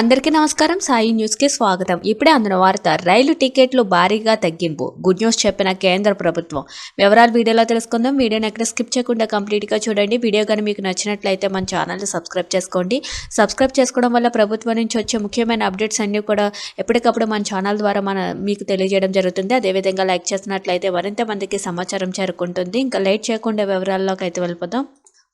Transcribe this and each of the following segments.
అందరికీ నమస్కారం. సాయి న్యూస్కి స్వాగతం. ఇప్పుడే అందున వార్త రైలు టికెట్లు భారీగా తగ్గింపు. గుడ్ న్యూస్ చెప్పిన కేంద్ర ప్రభుత్వం. వివరాలు వీడియోలో తెలుసుకుందాం. వీడియోని ఎక్కడ స్కిప్ చేయకుండా కంప్లీట్గా చూడండి. వీడియో కానీ మీకు నచ్చినట్లయితే మన ఛానల్ని సబ్స్క్రైబ్ చేసుకోండి. సబ్స్క్రైబ్ చేసుకోవడం వల్ల ప్రభుత్వం నుంచి వచ్చే ముఖ్యమైన అప్డేట్స్ అన్నీ కూడా ఎప్పటికప్పుడు మన ఛానల్ ద్వారా మన మీకు తెలియజేయడం జరుగుతుంది. అదేవిధంగా లైక్ చేసినట్లయితే మరింత మందికి సమాచారం చేరుకుంటుంది. ఇంకా లేట్ చేయకుండా వివరాల్లోకి అయితే వెళ్ళిపోదాం.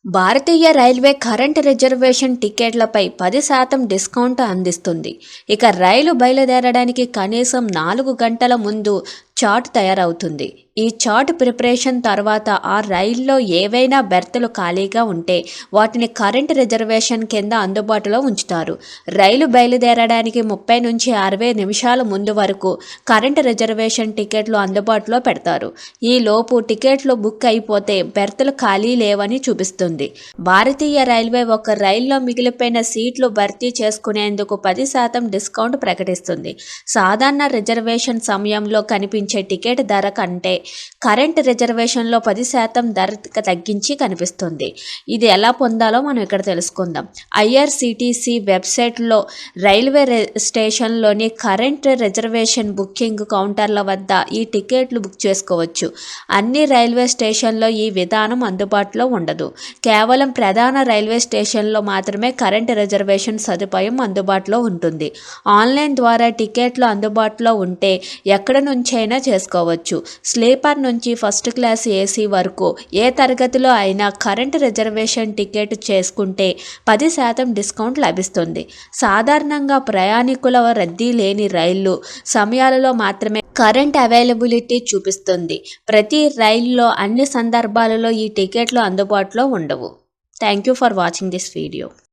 భారతీయ రైల్వే కరెంట్ రిజర్వేషన్ టికెట్లపై పది శాతం డిస్కౌంట్ అందిస్తుంది. ఇక రైలు బయలుదేరడానికి కనీసం నాలుగు గంటల ముందు చార్ట్ తయారవుతుంది. ఈ చార్ట్ ప్రిపరేషన్ తర్వాత ఆ రైల్లో ఏవైనా బెర్తులు ఖాళీగా ఉంటే వాటిని కరెంట్ రిజర్వేషన్ కింద అందుబాటులో ఉంచుతారు. రైలు బయలుదేరడానికి ముప్పై నుంచి అరవై నిమిషాల ముందు వరకు కరెంట్ రిజర్వేషన్ టికెట్లు అందుబాటులో పెడతారు. ఈ లోపు టికెట్లు బుక్ అయిపోతే బెర్తులు ఖాళీ లేవని చూపిస్తుంది. భారతీయ రైల్వే ఒక రైల్లో మిగిలిపోయిన సీట్లు భర్తీ చేసుకునేందుకు పది శాతం డిస్కౌంట్ ప్రకటిస్తుంది. సాధారణ రిజర్వేషన్ సమయంలో కనిపించే టికెట్ ధర కంటే కరెంట్ రిజర్వేషన్లో పది శాతం ధర తగ్గించి కనిపిస్తుంది. ఇది ఎలా పొందాలో మనం ఇక్కడ తెలుసుకుందాం. ఐఆర్సిటిసి వెబ్సైట్లో రైల్వే స్టేషన్లోని కరెంట్ రిజర్వేషన్ బుకింగ్ కౌంటర్ల వద్ద ఈ టికెట్లు బుక్ చేసుకోవచ్చు. అన్ని రైల్వే స్టేషన్లో ఈ విధానం అందుబాటులో ఉండదు. కేవలం ప్రధాన రైల్వే స్టేషన్లో మాత్రమే కరెంట్ రిజర్వేషన్ సదుపాయం అందుబాటులో ఉంటుంది. ఆన్లైన్ ద్వారా టికెట్లు అందుబాటులో ఉంటే ఎక్కడ నుంచైనా చేసుకోవచ్చు. స్లీపర్ నుంచి ఫస్ట్ క్లాస్ ఏసీ వరకు ఏ తరగతిలో అయినా కరెంట్ రిజర్వేషన్ టికెట్ చేసుకుంటే పది శాతం డిస్కౌంట్ లభిస్తుంది. సాధారణంగా ప్రయాణికుల రద్దీ లేని రైళ్ళు సమయాలలో మాత్రమే కరెంట్ అవైలబిలిటీ చూపిస్తుంది. ప్రతి రైల్లో అన్ని సందర్భాలలో ఈ టికెట్లు అందుబాటులో ఉండవు. Thank you for watching this video